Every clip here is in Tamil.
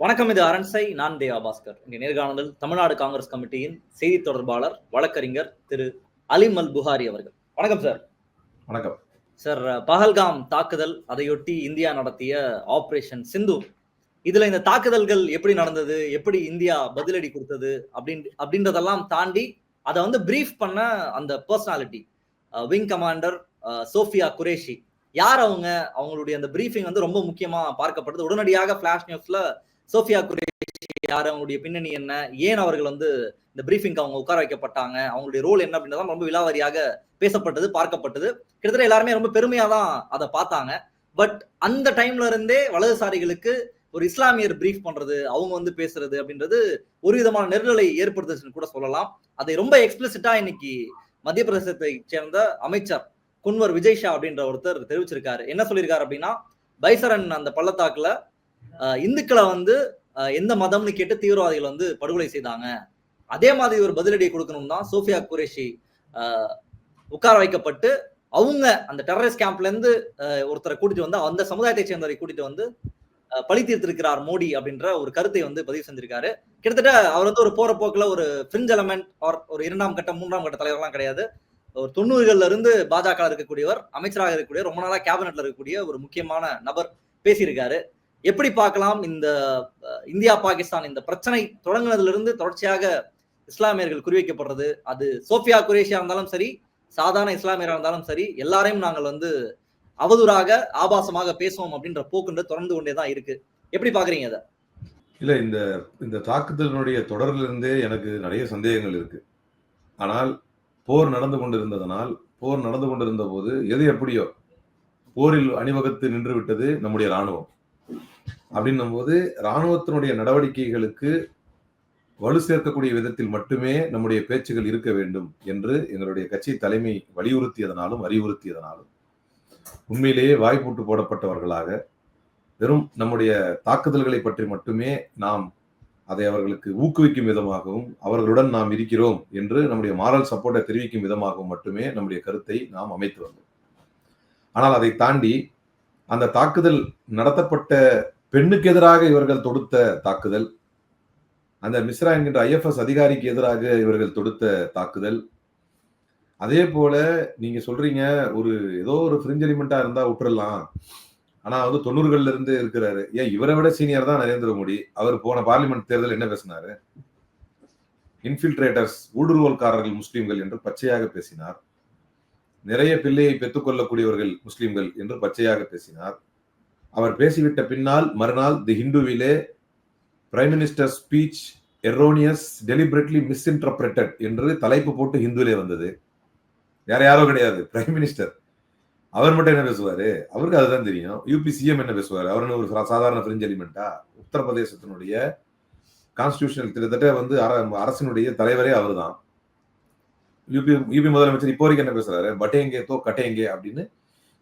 வணக்கம் இது அரண்சை நான் தேவா பாஸ்கர். இங்கே நேர்காணலில் தமிழ்நாடு காங்கிரஸ் கமிட்டியின் செய்தி தொடர்பாளர் வழக்கறிஞர் திரு அலிம் அல் புகாரி அவர்கள். வணக்கம் சார். வணக்கம். சார் பஹல்காம் தாக்குதல் அதையொட்டி இந்தியா நடத்திய ஆபரேஷன் சிந்து. இதுல இந்த தாக்குதல்கள் எப்படி நடந்தது எப்படி இந்தியா பதிலடி கொடுத்தது அப்படின் அப்படின்றதெல்லாம் தாண்டி அதை வந்து பிரீஃப் பண்ண அந்த personality wing commander Sofiya Qureshi. யார் அவங்க? அவங்களுடைய அந்த பிரீஃபிங் வந்து ரொம்ப முக்கியமா பார்க்கப்படுது. உடனடியாக பிளாஷ் நியூஸ்ல சோஃபியா குரேஷி யார்? அவங்களுடைய பின்னணி என்ன? ஏன் அவர்கள் வந்து இந்த பிரீஃபிங்க்கு அவங்க உட்கார வைக்கப்பட்டாங்க? அவங்களுடைய ரோல் என்ன அப்படின்றதான் ரொம்ப விலாவாரியாக பேசப்பட்டது பார்க்கப்பட்டது. கிட்டத்தட்ட எல்லாருமே ரொம்ப பெருமையா தான் அதை பார்த்தாங்க. பட் அந்த டைம்ல இருந்தே வலதுசாரிகளுக்கு ஒரு இஸ்லாமியர் பிரீஃப் பண்றது அவங்க வந்து பேசுறது அப்படின்றது ஒரு விதமான நெருடலை ஏற்படுத்துச்சுன்னு கூட சொல்லலாம். அதை ரொம்ப எக்ஸ்பிளிசிட்டா இன்னைக்கு மத்திய பிரதேசத்தை சேர்ந்த அமைச்சர் குன்வர் விஜய் ஷா அப்படின்ற ஒருத்தர் தெரிவிச்சிருக்காரு. என்ன சொல்லியிருக்காரு அப்படின்னா பைசரன் அந்த பள்ளத்தாக்குல இந்துக்களை வந்து எந்த மதம்னு கேட்டு தீவிரவாதிகள் வந்து படுகொலை செய்தாங்க. அதே மாதிரி ஒரு பதிலடியை கொடுக்கணும் தான் சோஃபியா குரேஷி உட்கார வைக்கப்பட்டு அவங்க அந்த டெரரிஸ்ட் கேம்ப்ல இருந்து ஒருத்தரை கூட்டிட்டு வந்து அந்த சமுதாயத்தை சேர்ந்தவரை கூட்டிட்டு வந்து பழி தீர்த்திருக்கிறார் மோடி அப்படின்ற ஒரு கருத்தை வந்து பதிவு செஞ்சிருக்காரு. கிட்டத்தட்ட அவர் வந்து ஒரு போற போக்குல ஒரு பிரிஞ்ச் எலமெண்ட் ஒரு இரண்டாம் கட்ட மூன்றாம் கட்ட தலைவர்லாம் கிடையாது. ஒரு தொண்ணூறுகள்ல இருந்து பாஜக இருக்கக்கூடியவர் அமைச்சராக இருக்கக்கூடிய ரொம்ப நாளா கேபினட்ல இருக்கக்கூடிய ஒரு முக்கியமான நபர் பேசியிருக்காரு. எப்படி பார்க்கலாம் இந்த இந்தியா பாகிஸ்தான் இந்த பிரச்சனை தொடங்கினதுல இருந்து தொடர்ச்சியாக இஸ்லாமியர்கள் குறிவைக்கப்படுறது? அது சோஃபியா குரேஷியா இருந்தாலும் சரி சாதாரண இஸ்லாமியராக இருந்தாலும் சரி எல்லாரையும் நாங்கள் வந்து அவதூறாக ஆபாசமாக பேசுவோம் அப்படின்ற போக்குன்றது தொடர்ந்து கொண்டே தான் இருக்கு. எப்படி பாக்குறீங்க அதை இல்ல இந்த இந்த தாக்குதலினுடைய தொடர்ல இருந்தே எனக்கு நிறைய சந்தேகங்கள் இருக்கு. ஆனால் போர் நடந்து கொண்டிருந்ததனால் போர் நடந்து கொண்டிருந்த போது எது எப்படியோ போரில் அணிவகுத்து நின்று விட்டது நம்முடைய ராணுவம் அப்படின்னும் போது ராணுவத்தினுடைய நடவடிக்கைகளுக்கு வலு சேர்க்கக்கூடிய விதத்தில் மட்டுமே நம்முடைய பேச்சுகள் இருக்க வேண்டும் என்று எங்களுடைய கட்சி தலைமை வலியுறுத்தியதனாலும் அறிவுறுத்தியதனாலும் உண்மையிலேயே வாய்ப்பூட்டு போடப்பட்டவர்களாக வெறும் நம்முடைய தாக்குதல்களை பற்றி மட்டுமே நாம் அதை அவர்களுக்கு ஊக்குவிக்கும் விதமாகவும் அவர்களுடன் நாம் இருக்கிறோம் என்று நம்முடைய மாரல் சப்போர்ட்டை தெரிவிக்கும் விதமாகவும் மட்டுமே நம்முடைய கருத்தை நாம் அமைத்து வந்தோம். ஆனால் அதை தாண்டி அந்த தாக்குதல் நடத்தப்பட்ட பெண்ணுக்கு எதிராக இவர்கள் தொடுத்த தாக்குதல் அந்த மிஸ்ரா என்கின்ற ஐஎஃப்எஸ் அதிகாரிக்கு எதிராக இவர்கள் தொடுத்த தாக்குதல். அதே போல நீங்க சொல்றீங்க ஒரு ஏதோ ஒரு ஃப்ரிஞ்ச் எலிமெண்டா இருந்தா விட்டுறலாம். ஆனா வந்து தொண்ணூறுகள்ல இருந்து இருக்கிறாரு. ஏன் இவரை விட சீனியர் தான் நரேந்திர மோடி? அவர் போன பார்லிமெண்ட் தேர்தல் என்ன பேசினாரு? இன்ஃபில்ட்ரேட்டர்ஸ் ஊடுருவல்காரர்கள் முஸ்லீம்கள் என்று பச்சையாக பேசினார். நிறைய பிள்ளையை பெற்றுக்கொள்ளக்கூடியவர்கள் முஸ்லீம்கள் என்று பச்சையாக பேசினார். அவர் பேசிவிட்ட பின்னால் மறுநாள் the ஹிந்துவிலே prime minister speech erroneous deliberately misinterpreted என்று தலைப்பு போட்டு ஹிந்துவிலே வந்தது. வேற யாரோ கிடையாது பிரைம் மினிஸ்டர் அவர் மட்டும் என்ன பேசுவாரு? அவருக்கு அதுதான் தெரியும். யூபி சிஎம் என்ன பேசுவார்? அவருன்னு ஒரு சாதாரண பிரெஞ்சு எலிமெண்டா உத்தரப்பிரதேசத்தினுடைய கான்ஸ்டியூஷனல் கிட்டத்தட்ட வந்து அரசினுடைய தலைவரே அவர் தான் யூபி யூபி முதலமைச்சர் இப்போ வரைக்கும் என்ன பேசுறாரு? பட்டேங்கே தோ கட்டேங்கே அப்படின்னு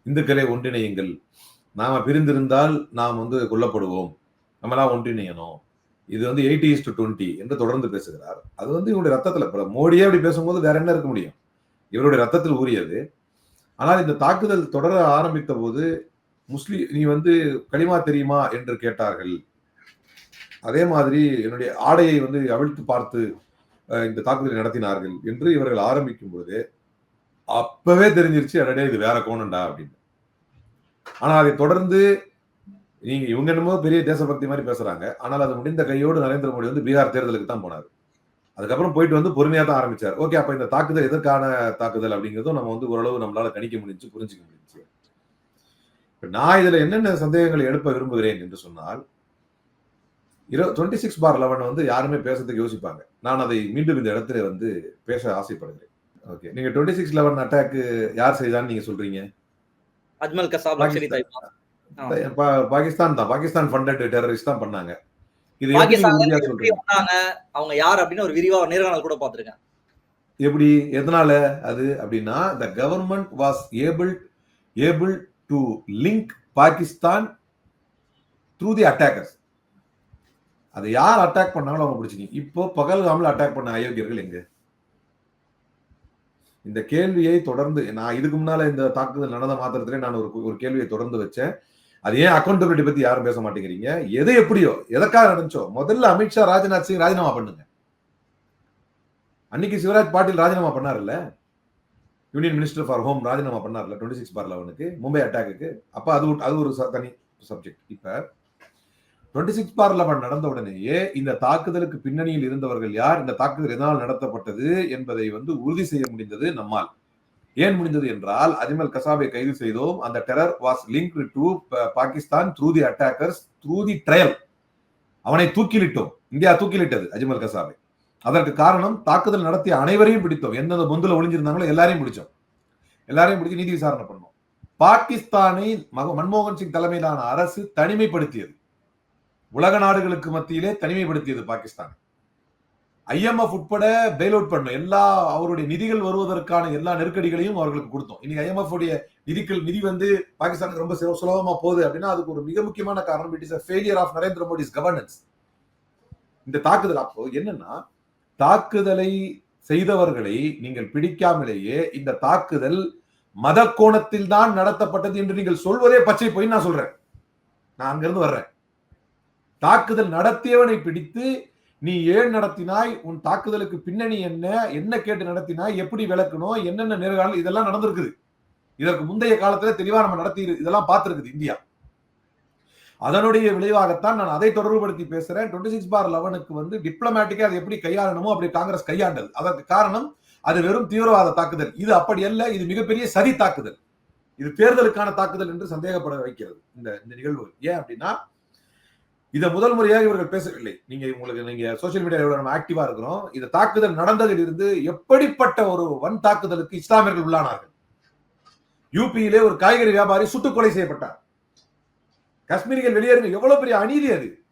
இந்துக்களை ஒன்றிணையுங்கள். நாம் பிரிந்திருந்தால் நாம் வந்து கொல்லப்படுவோம். நம்மளாம் ஒன்றிணையணும். இது வந்து எயிட்டி இஸ் டு டுவெண்ட்டி என்று தொடர்ந்து பேசுகிறார். அது வந்து இவருடைய ரத்தத்துல மோடியே அப்படி பேசும்போது வேற என்ன இருக்க முடியும்? இவருடைய ரத்தத்தில் ஊறியது. ஆனால் இந்த தாக்குதல் தொடர ஆரம்பித்த போது முஸ்லீம் நீ வந்து களிமா தெரியுமா? என்று கேட்டார்கள். அதே மாதிரி என்னுடைய ஆடையை வந்து அவிழ்த்து பார்த்து இந்த தாக்குதலை நடத்தினார்கள் என்று இவர்கள் ஆரம்பிக்கும் பொழுது அப்பவே தெரிஞ்சிருச்சு அடடே இது வேற கோணண்டா அப்படின்னு. ஆனால் அதை தொடர்ந்து நீங்க இவங்க என்னமோ பெரிய தேசபக்தி மாதிரி பேசுறாங்க. ஆனால் அது முடிந்த கையோடு நரேந்திர மோடி வந்து பீகார் தேர்தலுக்கு தான் போனார். அதுக்கப்புறம் போயிட்டு வந்து பொறுமையா தான் ஆரம்பிச்சார். ஓகே அப்ப இந்த தாக்குதல் எதற்கான தாக்குதல் அப்படிங்கிறதும் நம்ம வந்து ஓரளவு நம்மளால கணிக்க முடிஞ்சு புரிஞ்சுக்க முடிஞ்சு. நான் இதுல என்னென்ன சந்தேகங்களை எழுப்ப விரும்புகிறேன் என்று சொன்னால் இரு டுவெண்ட்டி சிக்ஸ் பார் லெவன் வந்து யாருமே பேசுறதுக்கு யோசிப்பாங்க. நான் அதை மீண்டும் இந்த இடத்துல வந்து பேச ஆசைப்படுகிறேன். ஓகே நீங்க டுவெண்ட்டி சிக்ஸ் லெவன் அட்டாக்கு யார் செய்தான்னு நீங்க சொல்றீங்க? அஜ்மல் கசாப் பாகிஸ்தான். தான். பாகிஸ்தான் ஃபண்டட் டெரரிஸ்ட் தான் பண்ணாங்க. இது அவங்க யார் அப்படின்னு ஒரு விரிவா நேர்காணல் கூட பார்த்திருக்கேன். எப்படி? எதனால அது? அப்படின்னா the government was able able to link Pakistan through the attackers அதை யார் அட்டாக் பண்ணாலும் அவங்க பிடிச்சிங்க இப்போ பகல்காமில் அட்டாக் பண்ண அயோக்கியர்கள் எங்க? இந்த கேள்வியை தொடர்ந்து நான் இதுக்கு முன்னால இந்த தாக்குதல் நடந்த மாத்திரத்திலே நான் ஒரு ஒரு கேள்வியை தொடர்ந்து வச்சேன். அது ஏன் அக்கௌண்டபிலிட்டி பத்தி யாரும் பேச மாட்டேங்கிறீங்க? எது எப்படியோ எதற்காக நடந்துச்சோ முதல்ல அமித்ஷா ராஜ்நாத் சிங் ராஜினாமா பண்ணுங்க. அன்னைக்கு சிவராஜ் பாட்டீல் ராஜினாமா பண்ணார்ல யூனியன் மினிஸ்டர் ஃபார் ஹோம் ராஜினாமா பண்ணார்ல டுவெண்ட்டி சிக்ஸ் பார் லெவனுக்கு மும்பை அட்டாக்கு அப்ப அது அது ஒரு தனி சப்ஜெக்ட் இப்போ டுவெண்ட்டி சிக்ஸ் பார் லெவன் நடந்த உடனேயே இந்த தாக்குதலுக்கு பின்னணியில் இருந்தவர்கள் யார்? இந்த தாக்குதல் எதனால் நடத்தப்பட்டது என்பதை வந்து உறுதி செய்ய முடிந்தது நம்மால். ஏன் முடிந்தது என்றால் அஜ்மல் கசாபை கைது செய்தோம். அந்த terror was link to Pakistan through the attackers through the trial அவனை தூக்கிலிட்டோம். இந்தியா தூக்கிலிட்டது அஜ்மல் கசாபை. அதற்கு காரணம் தாக்குதல் நடத்திய அனைவரையும் பிடித்தோம். எந்தெந்த பொந்துல ஒளிஞ்சிருந்தாங்களோ எல்லாரையும் பிடிச்சோம். எல்லாரையும் பிடிச்சி நீதி விசாரணை பண்ணோம். பாகிஸ்தானை மக- மன்மோகன் சிங் தலைமையிலான அரசு தனிமைப்படுத்தியது. உலக நாடுகளுக்கு மத்தியிலே தனிமைப்படுத்தியது பாகிஸ்தான். ஐஎம்எஃப் உட்பட பெயில் அவுட் பண்ணும் எல்லா அவருடைய நிதிகள் வருவதற்கான எல்லா நெருக்கடிகளையும் அவர்களுக்கு கொடுத்தோம். இன்னைக்கு ஐஎம்எஃப் உடைய நிதிகள் நிதி வந்து பாகிஸ்தானுக்கு ரொம்ப சுலபமா போகுது அப்படின்னா அதுக்கு ஒரு மிக முக்கியமான காரணம் it is failure of Narendra Modi's governance இந்த தாக்குதல் அப்போ என்னன்னா தாக்குதலை செய்தவர்களை நீங்கள் பிடிக்காமலேயே இந்த தாக்குதல் மத கோணத்தில் தான் நடத்தப்பட்டது என்று நீங்கள் சொல்வதே பச்சை போய் நான் சொல்றேன். நான் அங்கிருந்து வர்றேன். தாக்குதல் நடத்தியவனை பிடித்து நீ ஏன் நடத்தினாய்? உன் தாக்குதலுக்கு பின்னணி என்ன? என்ன கேட்டு நடத்தினாய்? எப்படி விளக்கணும் என்னென்ன நேர்காணல்? இதெல்லாம் நடந்திருக்குது. இதற்கு முந்தைய காலத்துல தெளிவா நம்ம நடத்தி இதெல்லாம் பார்த்திருக்குது இந்தியா. அதனுடைய விளைவாகத்தான் நான் அதை தொடர்புபடுத்தி பேசுறேன். டுவெண்ட்டி சிக்ஸ் பார் லெவனுக்கு வந்து டிப்ளமேட்டிக்கா அது எப்படி கையாளணுமோ அப்படி காங்கிரஸ் கையாண்டது அதற்கு காரணம் அது வெறும் தீவிரவாத தாக்குதல். இது அப்படி அல்ல இது மிகப்பெரிய சதி தாக்குதல். இது தேர்தலுக்கான தாக்குதல் என்று சந்தேகப்பட வைக்கிறது. இந்த இந்த நிகழ்வு ஏன் அப்படின்னா இதை முதல் முறையாக இவர்கள் பேசவில்லை. நீங்க உங்களுக்கு நீங்க சோசியல் மீடியாவில் நம்ம ஆக்டிவா இருக்கிறோம். இந்த தாக்குதல் நடந்ததில் இருந்து எப்படிப்பட்ட ஒரு வன் தாக்குதலுக்கு இஸ்லாமியர்கள் உள்ளானார்கள்? யூபியிலே ஒரு காய்கறி வியாபாரி சுட்டுக்கொலை செய்யப்பட்டார். காஷ்மீரிகள் வெளியேறுங்க. எவ்வளவு பெரிய அநீதி அது.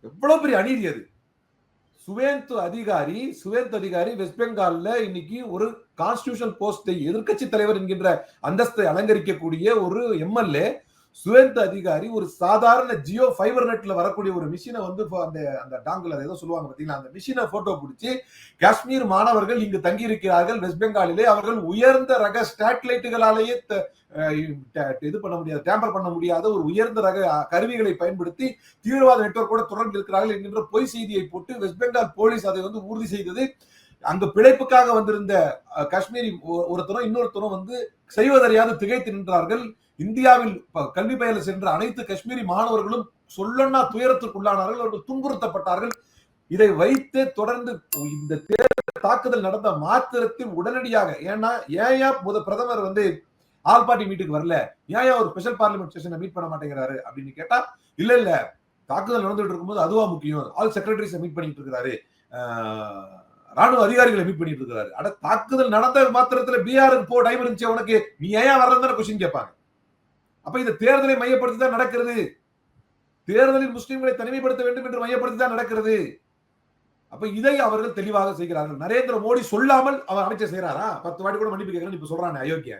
எவ்வளவு பெரிய அநீதி அது. சுவேந்து அதிகாரி சுவேந்த் அதிகாரி வெஸ்ட் பெங்கால்ல இன்னைக்கு ஒரு கான்ஸ்டிடியூஷன் போஸ்டை எதிர்க்கட்சி தலைவர் என்கின்ற அந்தஸ்தை அலங்கரிக்கக்கூடிய ஒரு எம்எல்ஏ சுவேந்த் அதிகாரி ஒரு சாதாரண ஜியோ ஃபைபர் நெட்ல வரக்கூடிய ஒரு மிஷினை வந்து அந்த அந்த டாங்கில் அதை ஏதோ சொல்லுவாங்க பார்த்தீங்களா? அந்த மிஷினை போட்டோ பிடிச்சி காஷ்மீர் மாணவர்கள் இங்கு தங்கி இருக்கிறார்கள் வெஸ்ட் பெங்காலிலே அவர்கள் உயர்ந்த ரக ஸ்டாட்லைட்டுகளாலேயே இது பண்ண முடியாது டேம்பர் பண்ண முடியாத ஒரு உயர்ந்த ரக கருவிகளை பயன்படுத்தி தீவிரவாத நெட்வொர்க்கோட தொடர்பு இருக்கிறார்கள் என்கின்ற பொய் செய்தியை போட்டு வெஸ்ட் பெங்கால் போலீஸ் அதை வந்து உறுதி செய்தது. அந்த பிழைப்புக்காக வந்திருந்த காஷ்மீரி ஒ- ஒருத்தரும் இன்னொருத்தரும் வந்து செய்வதறியாது திகைத்து நின்றார்கள். இந்தியாவில் கல்வி பயில சென்ற அனைத்து காஷ்மீரி மாணவர்களும் சொல்லன்னா துயரத்திற்குள்ளானார்கள் அவர்கள் துன்புறுத்தப்பட்டார்கள். இதை வைத்தே தொடர்ந்து இந்த தேர்தல் தாக்குதல் நடந்த மாத்திரத்தில் உடனடியாக ஏன்னா ஏயா முத பிரதமர் வந்து ஆல் பார்ட்டி மீட்டுக்கு வரல. ஏன் ஒரு ஸ்பெஷல் பார்லிமெண்ட் செஷனை மீட் பண்ண மாட்டேங்கிறாரு அப்படின்னு கேட்டா இல்ல இல்ல தாக்குதல் நடந்துட்டு இருக்கும்போது அதுவா முக்கியம். ஆல் செக்ரட்டரிஸ் மீட் பண்ணிட்டு இருக்கிறாரு. ராணுவ அதிகாரிகளை மீட் பண்ணிட்டு இருக்கிறாரு. அட தாக்குதல் நடந்த மாத்திரத்துல பீகாருக்கு போ டைம் இருந்துச்சு உனக்கு. நீ ஏன் வரலன்னு கொஸ்டின் கேட்பாங்க. அப்ப இந்த தேர்தலை மையப்படுத்தி தான் நடக்கிறது. தேர்தலில் முஸ்லிம்களை தனிமைப்படுத்த வேண்டும் என்று மையப்படுத்தி தான் நடக்கிறது. அப்ப இதை அவர்கள் தெளிவாக செய்கிறார்கள். நரேந்திர மோடி சொல்லாமல் அவர் அமைச்சர் செய்யறாரா பத்து வாட்டி கூட மன்னிப்பு கேட்கறேன்னு இப்ப சொல்றானே அயோக்கிய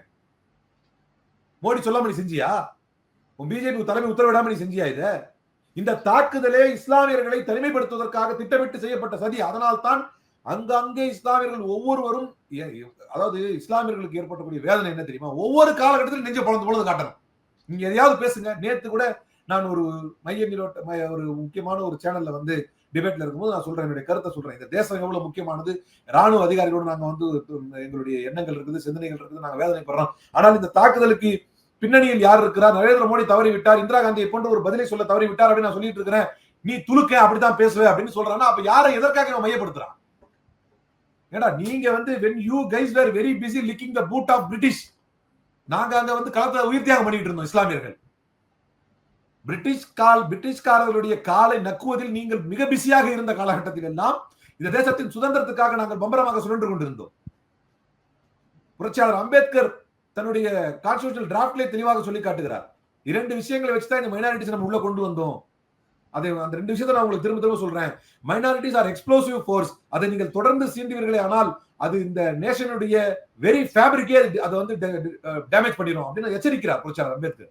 மோடி சொல்லாம நீ செஞ்சியா? உன் பிஜேபி தலைமை உத்தரவிடாம நீ செஞ்சியா இத? இந்த தாக்குதலே இஸ்லாமியர்களை தனிமைப்படுத்துவதற்காக திட்டமிட்டு செய்யப்பட்ட சதி. அதனால் தான் அங்கங்கே இஸ்லாமியர்கள் ஒவ்வொருவரும் ஏ- அதாவது இஸ்லாமியர்களுக்கு ஏற்பட்டக்கூடிய வேதனை என்ன தெரியுமா? ஒவ்வொரு காலகட்டத்திலும் நெஞ்ச பொழந்து பொழுது காட்டணும். நீங்க எதையாவது பேசுங்க. நேத்து கூட நான் ஒரு மைய நிலோட்ட மைய- ஒரு முக்கியமான ஒரு சேனல்ல வந்து டிபேட்ல இருக்கும்போது நான் சொல்றேன். என்னுடைய கருத்தை சொல்றேன். இந்த தேசம் எவ்வளவு முக்கியமானது? ராணுவ அதிகாரிகளோடு நாங்க வந்து எங்களுடைய எண்ணங்கள் இருக்குது சிந்தனைகள் இருக்குது நாங்க வேதனைப்படுறோம். ஆனால் இந்த தாக்குதலுக்கு பின்னணியில் யார் இருக்கிறார்? நரேந்திர மோடி தவறி விட்டார் இந்திரா காந்தியை போன்ற ஒரு பதிலை சொல்ல தவறி விட்டார் அப்படின்னு நான் சொல்லிட்டு இருக்கிறேன். நீ துலுக்க அப்படித்தான் பேசுவே அப்படின்னு சொல்றான்னா அப்ப யாரை எதற்காக இவன் மையப்படுத்துறான்? ஏடா நீங்க வந்து when you guys were very busy licking the boot of British நாங்க அங்க வந்து களத்துல உயிர் தியாகம் பண்ணிட்டு இருந்தோம் இஸ்லாமியர்கள். பிரிட்டிஷ் கால் பிரிட்டிஷ்காரர்களுடைய காலை நக்குவதில் நீங்கள் மிக பிஸியாக இருந்த காலகட்டத்தில் எல்லாம் இந்த தேசத்தின் சுதந்திரத்துக்காக நாங்கள் பம்பரமாக சுழன்று கொண்டிருந்தோம். புரட்சியாளர் அம்பேத்கர் தன்னுடைய கான்ஸ்டியூஷனல் டிராப்ட்லேயே தெளிவாக சொல்லி காட்டுகிறார். இரண்டு விஷயங்களை வச்சு தான் இந்த மைனாரிட்டிஸ் நம்ம உள்ள கொண்டு வந்தோம். அதை அந்த ரெண்டு விஷயத்தை நான் உங்களுக்கு திரும்ப திரும்ப சொல்றேன். மைனாரிட்டிஸ் ஆர் எக்ஸ்ப்ளோசிவ் ஃபோர்ஸ் அதை நீங்கள் தொடர்ந்து சீண்டுவீர்களே ஆனால் அது இந்த நேஷனுடைய வெரி ஃபேப்ரிக்கே அதை வந்து டேமேஜ் uh, பண்ணிடும் அப்படின்னு எச்சரிக்கிறார் பிரச்சாரம் அம்பேத்கர்.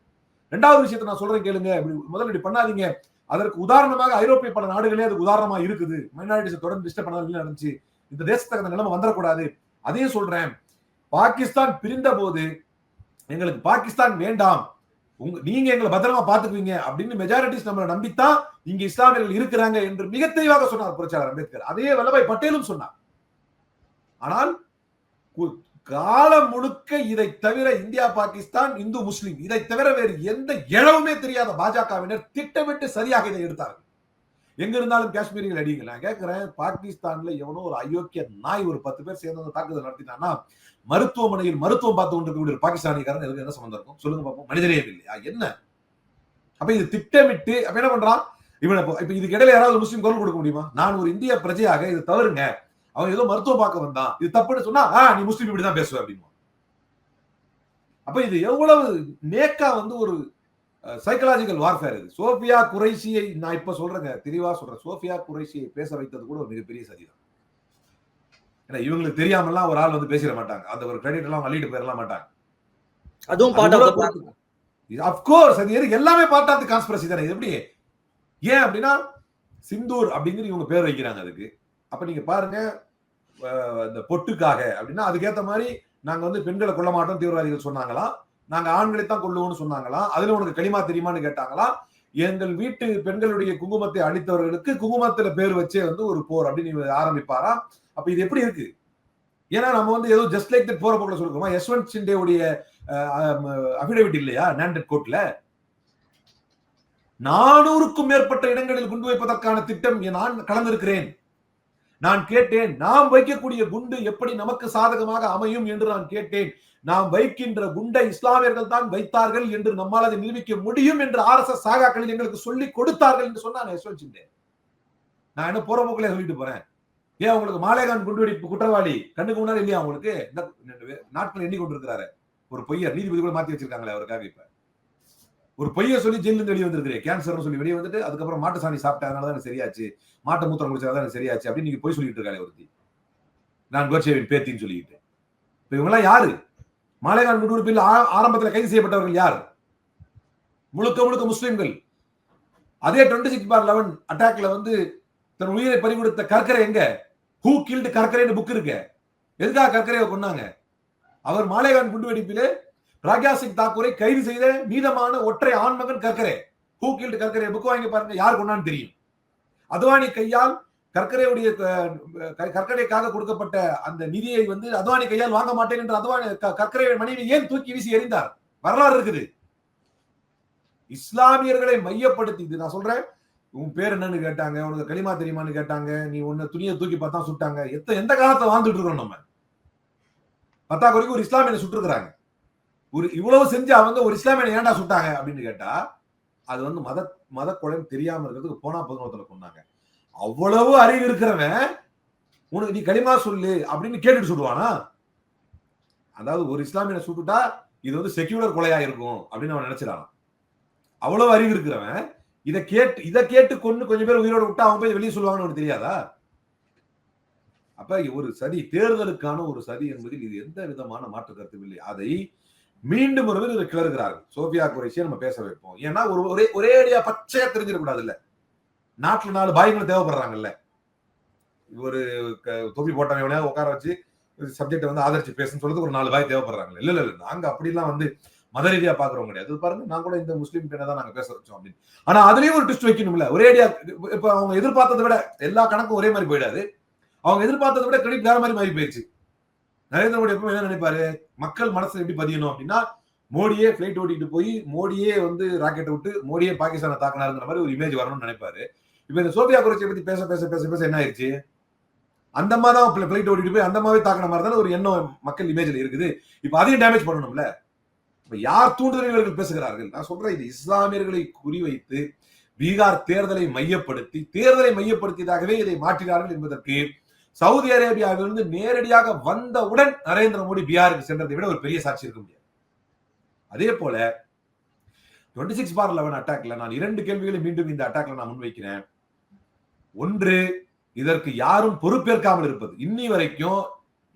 ரெண்டாவது விஷயத்தை நான் சொல்றேன் கேளுங்க. இப்படி முதல்ல பண்ணாதீங்க. அதற்கு உதாரணமாக ஐரோப்பிய பல நாடுகளே அதுக்கு உதாரணமா இருக்குது. மைனாரிட்டிஸ் தொடர்ந்து டிஸ்டர்ப் பண்ணாத நடந்துச்சு இந்த தேசத்துக்கு அந்த நிலைமை வந்துடக்கூடாது அதையும் சொல்றேன். பாகிஸ்தான் பிரிந்த போது எங்களுக்கு பாகிஸ்தான் வேண்டாம். உங்க நீங்க எங்களை பத்திரமா பாத்துக்குவீங்க அப்படின்னு மெஜாரிட்டிஸ் நம்மளை நம்பித்தான் இங்க இஸ்லாமியர்கள் இருக்கிறாங்க என்று மிக தெளிவாக சொன்னார் புரட்சியாளர் அம்பேத்கர். அதே வல்லபாய் பட்டேலும் சொன்னார். ஆனால் கு- காலம் முழுக்க இதை தவிர இந்தியா பாகிஸ்தான் இந்து முஸ்லிம் இதை தவிர வேறு எந்த இழவுமே தெரியாத பாஜகவினர் திட்டமிட்டு சரியாக இதை எடுத்தார்கள். எங்க இருந்தாலும் காஷ்மீரிகள் அடிங்க நான் கேட்கிறேன் பாகிஸ்தான்ல எவனோ ஒரு அயோக்கிய நாய் ஒரு பத்து பேர் சேர்ந்து அந்த தாக்குதல் நடத்தினான்னா மருத்துவமனையில் மருத்துவம் பார்த்து கொண்டிருக்கக்கூடிய ஒரு பாகிஸ்தானிக்காரன் இதுக்கு என்ன சம்பந்தம் இருக்கும்? சொல்லுங்க பார்ப்போம் மனிதனே இல்லையா? என்ன? அப்ப இது திட்டமிட்டு அப்ப என்ன பண்றான்? இவன் இப்ப இப்ப இதுக்கு இடையில யாராவது முஸ்லீம் குரல் கொடுக்க முடியுமா? நான் ஒரு இந்திய பிரஜையாக இது தவறுங்க. அவன் ஏதோ மருத்துவம் பார்க்க வந்தான் இது தப்புன்னு சொன்னா ஆ நீ முஸ்லீம் இப்படிதான் பேசுவ அப்படின்னு அப்ப இது எவ்வளவு நேக்கா வந்து ஒரு சைக்கலாஜிக்கல் வார்ஃபேர் இது. சோஃபியா குறைசியை நான் இப்ப சொல்றேங்க தெளிவா சொல்றேன். சோஃபியா குறைசியை பேச வைத்தது கூட ஒரு மிகப்பெரிய சதிதான் ஏன்னா இவங்களுக்கு தெரியாமலாம் ஒரு ஆள் வந்து பேசிட மாட்டாங்க. அந்த ஒரு கிரெடிட் எல்லாம் அள்ளிட்டு போயிடலாம் மாட்டாங்க. அதுவும் பார்ட் அப்கோர்ஸ் அது எல்லாமே பார்ட் ஆஃப் தி கான்ஸ்பிரசி தானே. எப்படி? ஏன் அப்படின்னா சிந்தூர் அப்படிங்கிற இவங்க பேர் வைக்கிறாங்க அதுக்கு. அப்ப நீங்க பாருங்க இந்த பொட்டுக்காக அப்படின்னா அதுக்கேற்ற மாதிரி நாங்க வந்து பெண்களை கொல்ல மாட்டோம் தீவிரவாதிகள் சொன்னாங்களா? நாங்க ஆண்களை தான் கொல்லுவோம்னு சொன்னாங்களா? அதுல உனக்கு களிமா தெரியுமான்னு கேட்டாங்களா? எங்கள் வீட்டு பெண்களுடைய குங்குமத்தை அளித்தவர்களுக்கு குங்குமத்துல பேர் வச்சே வந்து ஒரு போர் அப்படின்னு ஆரம்பிப்பாரா? அப்ப இது எப்படி இருக்கு? ஏன்னா நம்ம வந்து ஏதோ ஜஸ்ட் லைக் தட் போற போல சொல்லுவோமா யஸ்வந்த் சிண்டேவுடைய அபிடவிட் இல்லையா? நேண்டட் கோர்ட்ல நானூறுக்கும் மேற்பட்ட இடங்களில் குண்டு வைப்பதற்கான திட்டம் நான் கலந்திருக்கிறேன். நான் கேட்டேன் நாம் வைக்கக்கூடிய குண்டு எப்படி நமக்கு சாதகமாக அமையும் என்று நான் கேட்டேன். நாம் வைக்கின்ற குண்டை இஸ்லாமியர்கள் தான் வைத்தார்கள் என்று நம்மால் அதை நிரூபிக்க முடியும் என்று ஆர் எஸ் எஸ் சாகாக்களில் எங்களுக்கு சொல்லி கொடுத்தார்கள் என்று சொன்னா நான் சிண்டே. நான் என்ன போற போக்கிலே சொல்லிட்டு போறேன். ஏன் உங்களுக்கு மாலேகான் குண்டுவெடிப்பு குற்றவாளி கண்ணுக்கு முன்னாடி இல்லையா உங்களுக்கு? நாட்கள் எண்ணி கொண்டிருக்கிறாரு. ஒரு பொய்யர் நீதிபதி கூட மாத்தி வச்சிருக்காங்களே அவருக்காக இப்ப ஒரு பொய்ய சொல்லி ஜெயிலிருந்து வெளியே வந்திருக்கிறேன் கேன்சர்னு சொல்லி வெளியே வந்துட்டு அதுக்கப்புறம் மாட்டு சாணி சாப்பிட்டதுனால தான் சரியாச்சு. மாட்டு மூத்திரம் குடிச்சதால சரியாச்சு அப்படின்னு நீங்க போய் சொல்லிட்டு இருக்காங்க ஒருத்தி. நான் கோட்சேவின் பேத்தின்னு சொல்லிட்டு இப்ப இவங்கெல்லாம் யாரு? மாலைகான் குண்டுவெடிப்பில் ஆ- ஆரம்பத்தில் கைது செய்யப்பட்டவர்கள் யார்? முழுக்க முழுக்க முஸ்லிம்கள். அதே டுவெண்ட்டி சிக்ஸ் பார் லெவன் அட்டாக்ல வந்து தன் உயிரை பறிகொடுத்த கற்கரை எங்க? ஹூ கில்டு கற்கரைன்னு புக் இருக்கு. எதுக்காக கற்கரையை கொண்டாங்க அவர் மாலைகான் குண்டுவெடிப்பிலே ராஜா சிங் தாக்கூரை கைது செய்த மீதமான ஒற்றை ஆண்மகன் கற்கரே ஹூ கில்டு கற்கரை புக் வாங்கி பாருங்க. யார் கொண்டான்னு தெரியும். அத்வானி கையால் கற்கரையுடைய அஹ், க- கற்கரைக்காக கொடுக்கப்பட்ட அந்த நிதியை வந்து அத்வானி கையால் வாங்க மாட்டேன் என்று அத்வானி க- கற்கரை மனைவி ஏன் தூக்கி வீசி எறிந்தார்? வரலாறு இருக்குது. இஸ்லாமியர்களை மையப்படுத்தி இது நான் சொல்றேன். உன் பேர் என்னன்னு கேட்டாங்க. உனக்கு களிமா தெரியுமான்னு கேட்டாங்க. நீ உன்ன துணியை தூக்கி பார்த்தா சுட்டாங்க. எத்த எந்த காலத்தை வாழ்ந்துட்டு இருக்கோம் நம்ம? பத்தாக்குறைக்கு ஒரு இஸ்லாமியனை சுட்டுருக்குறாங்க. ஒரு இவ்வளவு செஞ்சு அவங்க ஒரு இஸ்லாமிய ஏன்டா சுட்டாங்க அப்படின்னு கேட்டா அது வந்து மத மத கொலை தெரியாம இருக்கிறதுக்கு போனா பதினோத்துல கொண்டாங்க அவ்வளவு அறிவு இருக்கிறவன் உனக்கு நீ களிமா சொல்லு அப்படின்னு கேட்டுட்டு சொல்லுவானா அதாவது ஒரு இஸ்லாமியனை சுட்டுட்டா இது வந்து செக்யூலர் கொலையா இருக்கும் அப்படின்னு அவன் நினைச்சிடான் அவ்வளவு அறிவு இருக்கிறவன் இதை கேட்டு இதை கேட்டு கொண்டு கொஞ்சம் பேர் உயிரோட விட்டா அவன் போய் வெளியே சொல்லுவாங்கன்னு உனக்கு தெரியாதா? அப்ப ஒரு சதி தேர்தலுக்கான ஒரு சதி என்பதில் இது எந்த விதமான மாற்று கருத்தும் இல்லை. அதை மீண்டும் ஒருவர் இதை கிளறுகிறார்கள். சோபியா குறைசியை நம்ம பேச வைப்போம். ஏன்னா ஒரு ஒரே ஒரே அடியா பச்சையா தெரிஞ்சிடக்கூடாது இல்ல நாட்டுல நாலு பாய்கள் தேவைப்படுறாங்கல்ல. ஒரு க- தொப்பி போட்டவன் உட்கார வச்சு சப்ஜெக்ட் வந்து ஆதரிச்சு பேசுன்னு சொல்றதுக்கு ஒரு நாலு பாய் தேவைப்படுறாங்க இல்ல இல்ல இல்ல. நாங்க அப்படிலாம் வந்து மத ரீதியா பாக்குறவங்க கிடையாது. பாருங்க நான் கூட இந்த முஸ்லீம் பெண்ணை தான் நாங்க பேச வச்சோம் அப்படின்னு. ஆனா அதுலயும் ஒரு ட்விஸ்ட் வைக்கணும்ல. ஒரே அடியா இப்ப அவங்க எதிர்பார்த்ததை விட எல்லா கணக்கும் ஒரே மாதிரி போயிடாது. அவங்க எதிர்பார்த்ததை விட கிரெடிட் வேற மாதிரி மாறி போயிடுச்சு நரேந்திர மோடி எப்பவும் என்ன நினைப்பாரு? மக்கள் மனசுல எப்படி பதியணும் அப்படின்னா மோடியே பிளைட் ஓட்டிட்டு போய் மோடியே வந்து ராக்கெட்டை விட்டு மோடியே பாகிஸ்தானை தாக்கினாருங்கிற மாதிரி ஒரு இமேஜ் வரணும்னு நினைப்பாரு. இப்ப இந்த சோபியா குறைச்சியை பத்தி பேச பேச பேச பேச என்ன ஆயிடுச்சு அந்த மாதிரி தான் பிளைட் ஓட்டிட்டு போய் அந்த மாதிரி தாக்கின மாதிரி தானே ஒரு எண்ணம் மக்கள் இமேஜ்ல இருக்குது. இப்ப அதையும் டேமேஜ் பண்ணணும்ல? இப்ப யார் தூண்டுதலில் இவர்கள் பேசுகிறார்கள்? நான் சொல்றேன் இது இஸ்லாமியர்களை குறிவைத்து பீகார் தேர்தலை மையப்படுத்தி தேர்தலை மையப்படுத்தியதாகவே இதை மாற்றினார்கள் என்பதற்கு சவுதி அரேபியாவிலிருந்து நேரடியாக வந்தவுடன் நரேந்திர மோடி பீகாருக்கு சென்றதை விட ஒரு பெரிய சாட்சி இருக்க முடியாது. அதே போல டுவெண்ட்டி சிக்ஸ் பார் லெவன் அட்டாக்ல நான் இரண்டு கேள்விகளை மீண்டும் இந்த அட்டாக்ல நான் முன்வைக்கிறேன். ஒன்று இதற்கு யாரும் பொறுப்பேற்காமல் இருப்பது. இன்னி வரைக்கும்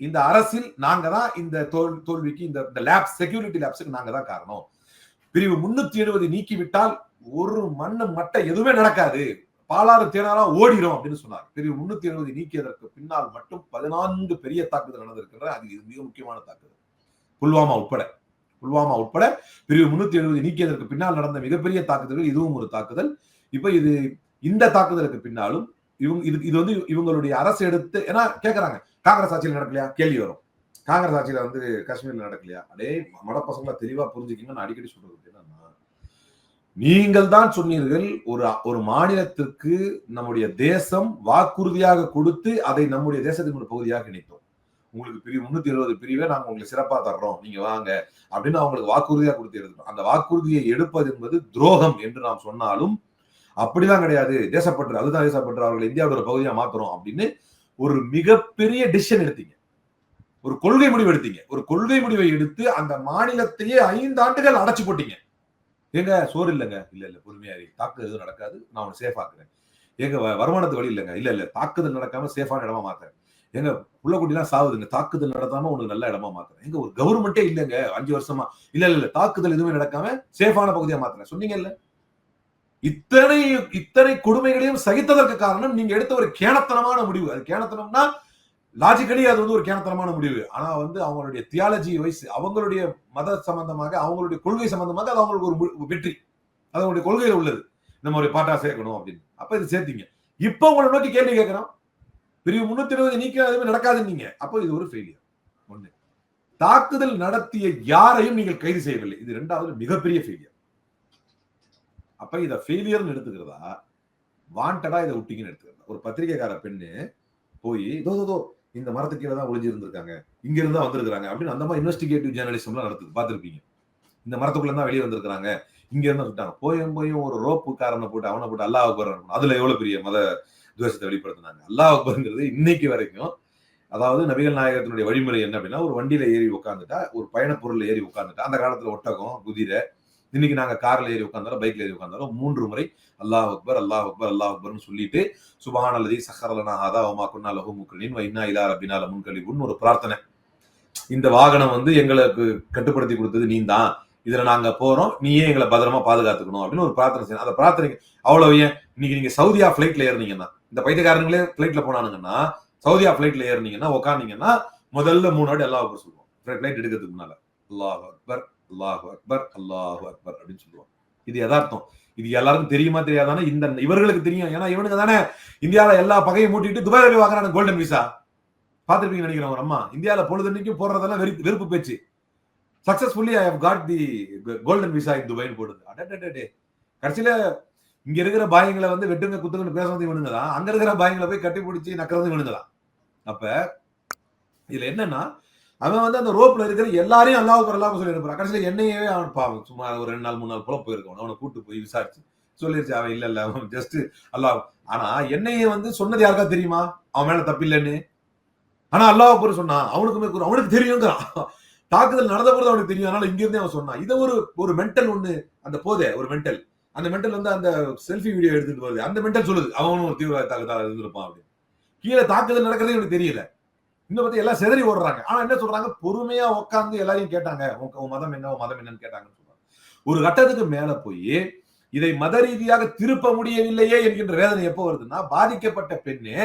இந்த அரசில் நாங்க தான் இந்த தோல் தோல்விக்கு இந்த இந்த லேப்ஸ் செக்யூரிட்டி லேப்ஸுக்கு நாங்க தான் காரணம். பிரிவு முன்னூத்தி எழுபது நீக்கிவிட்டால் ஒரு மண்ணு மட்டை எதுவுமே நடக்காது. பாலாறு தேனாரா ஓடிடும் அப்படின்னு சொன்னார். பெரிய முன்னூத்தி எழுபது நீக்கியதற்கு பின்னால் மட்டும் பதினான்கு பெரிய தாக்குதல் நடந்திருக்கின்றன. அது இது மிக முக்கியமான தாக்குதல். புல்வாமா உட்பட. புல்வாமா உட்பட பிரிவு முன்னூத்தி எழுபது நீக்கியதற்கு பின்னால் நடந்த மிகப்பெரிய தாக்குதல்கள் இதுவும் ஒரு தாக்குதல். இப்ப இது இந்த தாக்குதலுக்கு பின்னாலும் இவங்க இது இது வந்து இவங்களுடைய அரசு எடுத்து ஏன்னா கேட்கறாங்க காங்கிரஸ் ஆட்சியில் நடக்கலையா? கேள்வி வரும். காங்கிரஸ் ஆட்சியில வந்து காஷ்மீர்ல நடக்கலையா? அடே மட பசங்களை தெளிவா புரிஞ்சுக்கிங்க நான் அடிக்கடி சொல்றது என்னன்னா நீங்கள் தான் சொன்னீர்கள் ஒரு ஒரு மாநிலத்திற்கு நம்முடைய தேசம் வாக்குறுதியாக கொடுத்து அதை நம்முடைய தேசத்தின் ஒரு பகுதியாக இணைத்தோம். உங்களுக்கு பிரிவு முன்னூத்தி இருபது பிரிவை நாங்கள் உங்களுக்கு சிறப்பா தர்றோம். நீங்க வாங்க அப்படின்னு அவங்களுக்கு வாக்குறுதியாக கொடுத்து எடுத்தோம் அந்த வாக்குறுதியை எடுப்பது என்பது துரோகம் என்று நாம் சொன்னாலும் அப்படிலாம் கிடையாது. தேசப்பற்று அதுதான் தேசப்பற்று. அவர்கள் இந்தியாவோட ஒரு பகுதியா மாத்துறோம் அப்படின்னு ஒரு மிகப்பெரிய டிசிஷன் எடுத்தீங்க. ஒரு கொள்கை முடிவு எடுத்தீங்க. ஒரு கொள்கை முடிவை எடுத்து அந்த மாநிலத்தையே ஐந்து ஆண்டுகள் அடைச்சு போட்டீங்க. ஏங்க சோறு இல்லைங்க. இல்ல இல்ல பொறுமையா தாக்குதல் எதுவும் நடக்காது. நான் அவனை சேஃப் ஆக்குறேன். ஏங்க வருமானத்து வழி இல்லைங்க. இல்ல இல்ல தாக்குதல் நடக்காம சேஃபான இடமா மாத்துறேன். எங்க புள்ள குட்டிலாம் சாவுதுங்க. தாக்குதல் நடத்தாம உனக்கு நல்ல இடமா மாத்துறேன். எங்க ஒரு கவர்மெண்டே இல்லைங்க. அஞ்சு வருஷமா. இல்ல இல்ல இல்ல தாக்குதல் எதுவுமே நடக்காம சேஃபான பகுதியா மாத்துறேன். சொன்னீங்கல்ல? இத்தனை இத்தனை கொடுமைகளையும் சகித்ததற்கு காரணம் நீங்க எடுத்த ஒரு கேணத்தனமான முடிவு. அது கேணத்தனம்னா லாஜிக்கலி அது வந்து ஒரு கேனத்தனமான முடிவு. ஆனா வந்து அவங்களுடைய தியாலஜி வைஸ் அவங்களுடைய மத சம்பந்தமாக அவங்களுடைய கொள்கை சம்பந்தமாக அது அவங்களுக்கு ஒரு வெற்றி. அது அவங்களுடைய கொள்கையில உள்ளது. நம்ம ஒரு பாட்டா சேர்க்கணும் அப்படின்னு. அப்ப இது சேர்த்தீங்க. இப்ப உங்களை நோக்கி கேள்வி கேட்கிறோம். பிரிவு முன்னூத்தி இருபது நீக்க எதுவுமே நடக்காது நீங்க அப்போ இது ஒரு ஃபெயிலியர் ஒண்ணு. தாக்குதல் நடத்திய யாரையும் நீங்கள் கைது செய்யவில்லை. இது ரெண்டாவது மிகப்பெரிய ஃபெயிலியர் அப்ப இத ஃபெயிலியர்னு எடுத்துக்கிறதா? வாண்டடா இதை விட்டீங்கன்னு எடுத்துக்கிறதா? ஒரு பத்திரிகைக்கார பெண்ணு போய் இதோ இதோ, இதோ இந்த மரத்துக்கு கீழே தான் ஒளிஞ்சிருந்திருக்காங்க. இங்க இருந்து தான் வந்திருக்காங்க அப்படின்னு அந்த மாதிரி இன்வெஸ்டிகேட்டிவ் ஜேர்னலிசம்லாம் நடத்துது. பார்த்துருப்பீங்க. இந்த மரத்துக்குள்ள தான் வெளியே வந்திருக்காங்க இங்க இருந்து விட்டாங்க போயும் போயும் ஒரு ரோப்பு காரனை போட்டு அவனை போட்டு அல்லாஹ் அக்பர் அதுல எவ்வளவு பெரிய மத துவேஷத்தை வெளிப்படுத்தினாங்க. அல்லாஹ் அக்பருங்கிறது இன்னைக்கு வரைக்கும் அதாவது நபிகள் நாயகத்தினுடைய வழிமுறை என்ன அப்படின்னா ஒரு வண்டியில ஏறி உட்காந்துட்டா ஒரு பயணப்பொருள் ஏறி உட்காந்துட்டா அந்த காலத்துல ஒட்டகம் குதிரை இன்னைக்கு நாங்க கார்ல ஏறி உட்காந்தாலும் பைக்ல ஏறி உட்காந்தாலும் மூன்று முறை அல்லாஹ் அக்பர் அல்லாஹ் அக்பர் அல்லாஹ் அக்பர்னு சொல்லிட்டு சுபஹான் அல்லதி சஹரலனா ஹாதா ஒமா குன்னா லஹு முக்ரின் வ இலா ரப்பினா லமுன்கலிபுன் ஒரு பிரார்த்தனை. இந்த வாகனம் வந்து எங்களுக்கு கட்டுப்படுத்தி கொடுத்தது நீ தான் இதுல நாங்க போறோம். நீயே எங்களை பத்திரமா பாதுகாத்துக்கணும் அப்படின்னு ஒரு பிரார்த்தனை செய்யணும். அந்த பிரார்த்தனைக்கு அவ்வளவு ஏன்? இன்னைக்கு நீங்க சவுதியா பிளைட்ல ஏறினீங்கன்னா இந்த பைத்தியக்காரங்களே பிளைட்ல போனானுங்கன்னா சவுதியா பிளைட்ல ஏறினீங்கன்னா உட்காந்தீங்கன்னா முதல்ல மூணு வாட்டி அல்லாஹ் அக்பர் சொல்லுவோம். பிளைட் எடுக்கிறதுக்கு முன்னால. அல்லாஹ் அக்பர் அல்லாஹ் அக்பர் அல்லாஹ் அக்பர் அப்படின்னு சொல்லுவாங்க. இது யதார்த்தம். இது எல்லாருக்கும் தெரியுமா தெரியாதானே? இந்த இவர்களுக்கு தெரியும். ஏன்னா இவனுக்கு தானே இந்தியால எல்லா பகையும் மூட்டிட்டு துபாயில போய் வாங்குறாங்க கோல்டன் விசா பார்த்துருப்பீங்க நினைக்கிறேன் ஒரு அம்மா. இந்தியால பொழுதுன்னைக்கும் போடுறதெல்லாம் வெறுப்பு வெறுப்பு பேச்சு. Successfully I have got the golden visa in துபாய்னு போடுது. அடே கடைசியில இங்க இருக்கிற பாயங்களை வந்து வெட்டுங்க குத்துங்கன்னு பேசுறது இவனுங்க தான். அங்க இருக்கிற பாயங்களை போய் கட்டி பிடிச்சி நக்கிறது இவனுங்க தான். அப்ப இதுல என்னன்னா அவன் வந்து அந்த ரோப்ல இருக்கிற எல்லாரையும் அல்லாவுக்கு அல்லாம சொல்லி அனுப்புறான் கடைசியில என்னையவே அவன் பாவம். சும்மா ஒரு ரெண்டு நாள் மூணு நாள் போல போயிருக்கான். அவனை கூட்டு போய் விசாரிச்சு சொல்லிருச்சு அவன் இல்ல இல்ல அவன் ஜஸ்ட் அல்லாஹ் ஆனா என்னையே வந்து சொன்னது யாருக்கா தெரியுமா? அவன் மேல தப்பில்லைன்னு ஆனா அல்லாஹ் கூட சொன்னான். அவனுக்குமே கூறு- அவனுக்கு தெரியுங்கிறான். தாக்குதல் நடந்த போது அவனுக்கு தெரியும். அதனால இங்க இருந்தே அவன் சொன்னான். இதை ஒரு ஒரு மென்டல் ஒண்ணு அந்த போதே ஒரு மென்டல் அந்த மென்டல் வந்து அந்த செல்ஃபி வீடியோ எடுத்துட்டு வருது அந்த மென்டல் சொல்லுது. அவனும் ஒரு தீவிரவாத தாக்குதல் இருந்திருப்பான் அப்படின்னு. கீழே தாக்குதல் நடக்கிறதே இவனுக்கு தெரியல. இன்னும் பத்தி எல்லாம் செதறி ஓடுறாங்க. ஆனா என்ன சொல்றாங்க? பொறுமையா உட்காந்து எல்லாரையும் கேட்டாங்க. உன் மதம் என்ன? உன் மதம் என்னன்னு கேட்டாங்கன்னு சொல்றாங்க. ஒரு கட்டத்துக்கு மேல போய் இதை மத ரீதியாக திருப்ப முடியவில்லையே என்கின்ற வேதனை எப்போ வருதுன்னா பாதிக்கப்பட்ட பெண்ணு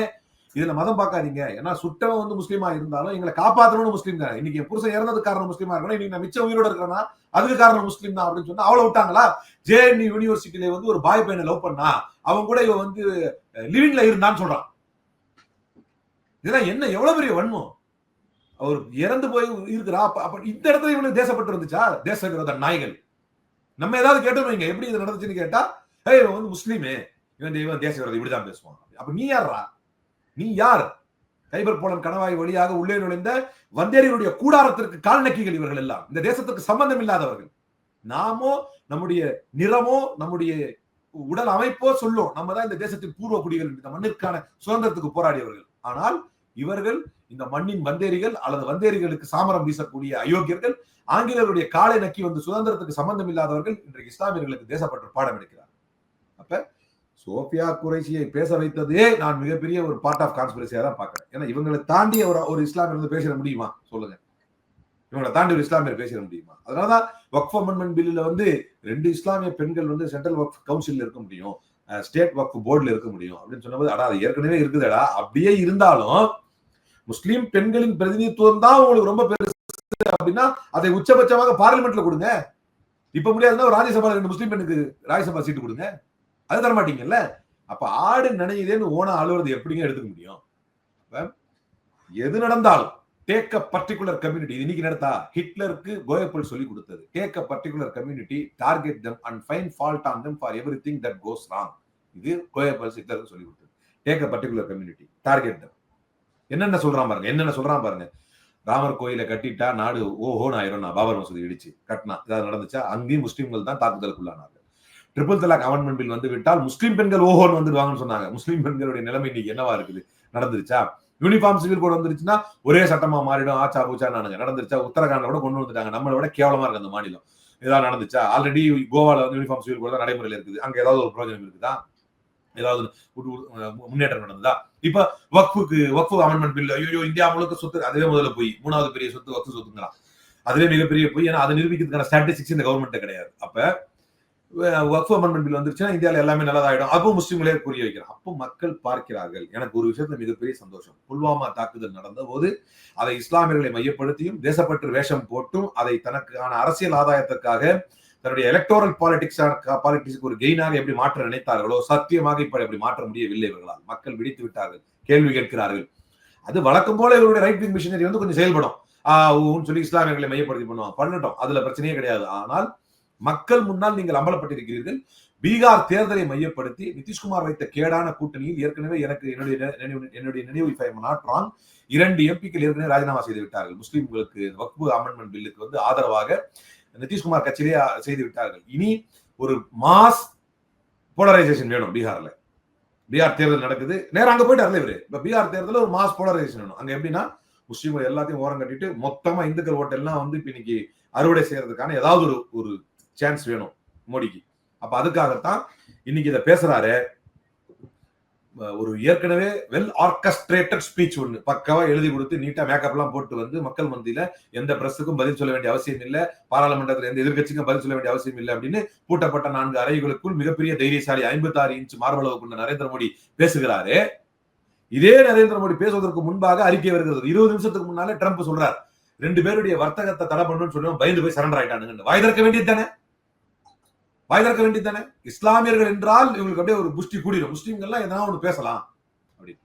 இதுல மதம் பார்க்காதீங்க. ஏன்னா சுட்டவன் வந்து முஸ்லீமா இருந்தாலும் எங்களை காப்பாற்றணும்னு முஸ்லீம் தான். இன்னைக்கு என் புருஷன் இறந்ததுக்கு காரணம் முஸ்லீமா இருக்கணும். இன்னைக்கு நான் மிச்சம் உயிரோட இருக்கிறேன்னா அதுக்கு காரணம் முஸ்லீம் தான் அப்படின்னு சொன்னா அவளை விட்டாங்களா? ஜேஎன்யூ யூனிவர்சிட்டியில வந்து ஒரு பாய் பையனை லவ் பண்ணா அவன் கூட இவன் வந்து லிவிங்ல இருந்தான்னு சொல்றான். இதெல்லாம் என்ன எவ்வளவு பெரிய வன்மம்? அவர் இறந்து போய் இருக்கிறா அப்ப இந்த இடத்துல இவனுக்கு தேசப்பட்டு இருந்துச்சா தேச விரோத நாய்கள். நம்ம ஏதாவது கேட்டோம் வைங்க எப்படி இது நடந்துச்சுன்னு கேட்டா ஏய் இவன் வந்து முஸ்லீமு. இவன் இவன் தேச விரோதம் இப்படிதான் பேசுவான் அப்ப நீ யாரா நீ யார்? கைபர் போலன் கணவாய் வழியாக உள்ளே நுழைந்த வந்தேரிகளுடைய கூடாரத்திற்கு கால் நக்கிகள் இவர்கள் எல்லாம். இந்த தேசத்துக்கு சம்பந்தம் இல்லாதவர்கள். நாமோ நம்முடைய நிறமோ நம்முடைய உடல் அமைப்போ சொல்லும். நம்ம தான் இந்த தேசத்தின் பூர்வ குடிகள் இந்த மண்ணிற்கான சுதந்திரத்துக்கு போராடியவர்கள். ஆனால் இவர்கள் இந்த மண்ணின் வந்தேரிகள் அல்லது வந்தேரிகளுக்கு சாமரம் வீசக்கூடிய அயோக்கியர்கள் ஆங்கிலேயருடைய காலை நக்கி வந்து சுதந்திரத்துக்கு சம்பந்தம் இல்லாதவர்கள் இன்றைக்கு இஸ்லாமியர்களுக்கு தேசப்பற்று பாடம் எடுக்கிறார். அப்ப சோபியா குறைசியை பேச வைத்ததே நான் மிகப்பெரிய ஒரு பார்ட் ஆஃப் கான்ஸ்பிரசியா தான் பாக்குறேன் ஏன்னா இவங்களை தாண்டி ஒரு ஒரு இஸ்லாமியர் வந்து பேசிட முடியுமா? சொல்லுங்க. இவங்களை தாண்டி ஒரு இஸ்லாமியர் பேசிட முடியுமா? அதனாலதான் வக்ஃப் அமெண்ட்மெண்ட் பில்லுல வந்து ரெண்டு இஸ்லாமிய பெண்கள் வந்து சென்ட்ரல் வக்ஃப் கவுன்சில் இருக்க முடியும் ஸ்டேட் வக்ஃப் போர்டுல இருக்க முடியும் அப்படின்னு சொன்னபோது அடா அது ஏற்கனவே இருக்குதுடா. அப்படியே இருந்தாலும் முஸ்லீம் பெண்களின் பிரதிநிதித்துவம் தான் உங்களுக்கு ரொம்ப பெருசு அப்படின்னா அதை உச்சபட்சமாக பார்லிமெண்ட்ல கொடுங்க. இப்ப முடியாதுன்னா ராஜ்யசபா ரெண்டு முஸ்லீம் பெண்ணுக்கு ராஜ்யசபா சீட்டு கொடுங்க. அது தர மாட்டீங்கல்ல? அப்ப ஆடு நினையுதேன்னு ஓன அழுவுறது எப்படிங்க எடுத்துக்க முடியும்? எது நடந்தாலும் டேக் அ பர்டிகுலர் கம்யூனிட்டி இன்னைக்கு நடத்தா ஹிட்லருக்கு கோயப்பல் சொல்லி கொடுத்தது. Take a particular community target them and find fault on them for every thing that goes wrong இது கோயப்பல் ஹிட்லருக்கு சொல்லி கொடுத்தது. Take a particular community target them என்னென்ன சொல்றான் பாருங்க என்னென்ன சொல்றான் பாருங்க. ராமர் கோயிலை கட்டிட்டா நாடு ஓஹோன்னு ஆயிரும் நான் பாபர் மசூதி இடிச்சு கட்டினா ஏதாவது நடந்துச்சா? அங்கேயும் முஸ்லீம்கள் தான் தாக்குதலுக்குள்ளானார்கள். ட்ரிபிள் தலாக் அமெண்ட்மெண்ட் பில் வந்து விட்டால் முஸ்லீம் பெண்கள் ஓஹோன்னு வந்துடுவாங்கன்னு சொன்னாங்க. முஸ்லீம் பெண்களுடைய நிலைமை இன்னைக்கு என்னவா இருக்குது? நடந்துருச்சா? யூனிஃபார்ம் சிவில் கோட் வந்துருச்சுன்னா ஒரே சட்டமா மாறிடும் ஆச்சா பூச்சா நானுங்க நடந்துருச்சா? உத்தரகாண்ட கூட கொண்டு வந்துட்டாங்க. நம்மளை விட கேவலமா இருக்கு அந்த மாநிலம். ஏதாவது நடந்துச்சா? ஆல்ரெடி கோவால வந்து யூனிஃபார்ம் சிவில் கோட் தான் நடைமுறையில் இருக்குது. அங்க ஏதாவது ஒரு பிரயோஜனம் இருக்குதா? ஏதாவது முன்னேற்றம் நடந்ததா? இப்ப வக்ஃபுக்கு வக்ஃபு அமெண்ட்மெண்ட் பில் ஐயோ இந்தியா முழுக்க சொத்து அதுவே முதல்ல போய் மூணாவது பெரிய சொத்து வக்ஃபு சொத்துங்களாம் அதுவே மிகப்பெரிய போய் ஏன்னா அதை நிரூபிக்கிறதுக்கான ஸ்டாட்டிஸ்டிக்ஸ் இந்த கவர்மெண்ட் கிடையாது. அப்ப வக்ஃபு அமெண்ட்மெண்ட் பில் வந்துருச்சுன்னா இந்தியாவில் எல்லாமே நல்லதாயிடும். அப்போ முஸ்லீம்களே புரிய வைக்கிறான் அப்போ மக்கள் பார்க்கிறார்கள். எனக்கு ஒரு விஷயத்துல மிகப்பெரிய சந்தோஷம். புல்வாமா தாக்குதல் நடந்த போது அதை இஸ்லாமியர்களை மையப்படுத்தியும் தேசப்பற்று வேஷம் போட்டும் அதை தனக்கான அரசியல் ஆதாயத்திற்காக தன்னுடைய எலக்டோரல் பாலிடிக்ஸ் பாலிடிக்ஸுக்கு ஒரு கெயினாக எப்படி மாற்ற நினைத்தார்களோ சத்தியமாக இப்ப எப்படி மாற்ற முடியவில்லை இவர்களால். மக்கள் விழித்து விட்டார்கள் கேள்வி கேட்கிறார்கள். அது வழக்கம் போல இவருடைய ரைட் விங் மிஷினரி வந்து கொஞ்சம் செயல்படும். சொல்லி இஸ்லாமியர்களை மையப்படுத்தி பண்ணுவான் பண்ணட்டும் அதுல பிரச்சனையே கிடையாது. ஆனால் மக்கள் முன்னால் நீங்கள் அம்பலப்பட்டிருக்கிறீர்கள். பீகார் தேர்தலை மையப்படுத்தி நிதிஷ்குமார் வைத்த கேடான கூட்டணியில் ஏற்கனவே எனக்கு என்னுடைய என்னுடைய நினைவு if இரண்டு எம்பிக்கள் ஏற்கனவே ராஜினாமா செய்து விட்டார்கள். முஸ்லீம்களுக்கு வக்பு அமெண்ட்மெண்ட் பில்லுக்கு வந்து ஆதரவாக நிதிஷ்குமார் கட்சியிலே செய்து விட்டார்கள். இனி ஒரு மாஸ் போலரைசேஷன் வேணும் பீகார்ல. பீகார் தேர்தல் நடக்குது. நேரம் அங்க போயிட்டார்ல இவரு. இப்ப பீகார் தேர்தலில் ஒரு மாஸ் போலரைசேஷன் வேணும். அங்க எப்படின்னா முஸ்லீம்கள் எல்லாத்தையும் ஓரம் கட்டிட்டு மொத்தமா இந்துக்கள் ஓட்டெல்லாம் வந்து இப்ப இன்னைக்கு அறுவடை செய்யறதுக்கான ஏதாவது ஒரு ஒரு சான்ஸ் வேணும் மோடிக்கு. அப்ப அதுக்காகத்தான் இன்னைக்கு இதை பேசுறாரு. ஒரு ஏற்கனவே வெல் ஆர்கஸ்ட்ரேட்டட் ஸ்பீச் ஒன்று பக்காவா எழுதி கொடுத்து நீட்டா மேக்கப் எல்லாம் போட்டு வந்து மக்கள் மத்தியில எந்த பிரஸுக்கும் பதில் சொல்ல வேண்டிய அவசியம் இல்ல. பாராளுமன்றத்தில் எந்த எதிர்க்கட்சிக்கும் பதில் சொல்ல வேண்டிய அவசியம் இல்லை அப்படின்னு பூட்டப்பட்ட நான்கு அறைகளுக்குள் மிகப்பெரிய தைரியசாலி ஐம்பத்தி ஆறு இன்ச் மார்பளவு கொண்ட நரேந்திர மோடி பேசுகிறாரு. இதே நரேந்திர மோடி பேசுவதற்கு முன்பாக அறிக்கை வருகிறது. இருபது நிமிஷத்துக்கு முன்னாலே ட்ரம்ப் சொல்றார். ரெண்டு பேருடைய வர்த்தகத்தை தடை பண்ணணும்னு சொல்லி பயந்து போய் சரண்டர் ஆயிட்டானுங்க வாய் திறக்க வேண்டியது தானே? வாய் திறக்க வேண்டியது தானே இஸ்லாமியர்கள் என்றால் இவங்களுக்கு அப்படியே ஒரு புஷ்டி கூடிடும் முஸ்லீம்கள்லாம் எதனா ஒன்று பேசலாம். அப்படி.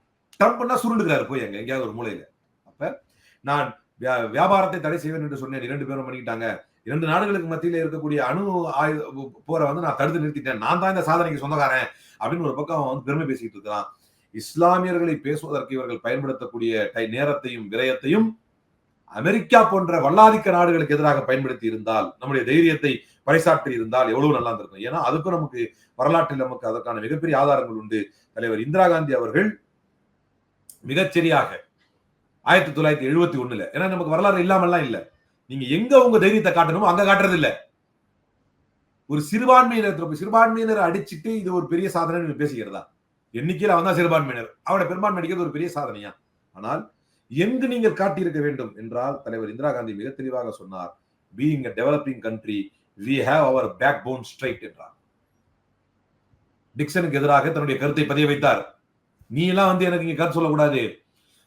ட்ரம்ப்னா சுருண்டுக்கிறாரு போய் எங்க எங்கேயாவது ஒரு மூலையில. அப்ப நான் வியா- வியாபாரத்தை தடை செய்வேன் என்று சொன்னேன். இரண்டு பேரும் பண்ணிக்கிட்டாங்க. இரண்டு நாடுகளுக்கு மத்தியில இருக்கக்கூடிய அணு ஆயுத போரை வந்து நான் தடுத்து நிறுத்திட்டேன். நான் தான் இந்த சாதனைக்கு சொந்தக்காரன் அப்படின்னு ஒரு பக்கம் அவன் வந்து பெருமை பேசிக்கிட்டு இருக்கிறான். இஸ்லாமியர்களை பேசுவதற்கு இவர்கள் பயன்படுத்தக்கூடிய டை- நேரத்தையும் விரயத்தையும் அமெரிக்கா போன்ற வல்லாதிக்க நாடுகளுக்கு எதிராக பயன்படுத்தி இருந்தால் நம்முடைய தைரியத்தை பறைசாற்றி இருந்தால் எவ்வளவு நல்லா இருந்திருக்கும். ஏன்னா அதுக்கும் நமக்கு வரலாற்றில் நமக்கு அதற்கான மிகப்பெரிய ஆதாரங்கள் உண்டு. தலைவர் இந்திரா காந்தி அவர்கள் மிகச்சரியாக ஆயிரத்தி தொள்ளாயிரத்தி எழுபத்தி ஒண்ணுல ஏன்னா நமக்கு வரலாறு இல்லாமல்லாம் இல்ல. நீங்க எங்க உங்க தைரியத்தை காட்டணுமோ அங்க காட்டுறது இல்ல ஒரு சிறுபான்மையினர் சிறுபான்மையினர் அடிச்சிட்டு இது ஒரு பெரிய சாதனை பேசுகிறதா எண்ணிக்கையில் அவன் தான் சிறுபான்மையினர். அவனை பெரும்பான்மை அடிக்கிறது ஒரு பெரிய சாதனையா? ஆனால் எங்கு நீங்கள் காட்டியிருக்க வேண்டும்? என்றால் தலைவர் இந்திரா காந்தி மிக தெளிவாக சொன்னார் being developing country we have our backbone straight என்றார் டிக்சனுக்கு எதிராக தன்னுடைய கருத்தை பதிய வைத்தார். நீ எல்லாம் வந்து எனக்கு இங்க கருத்து சொல்லக்கூடாது.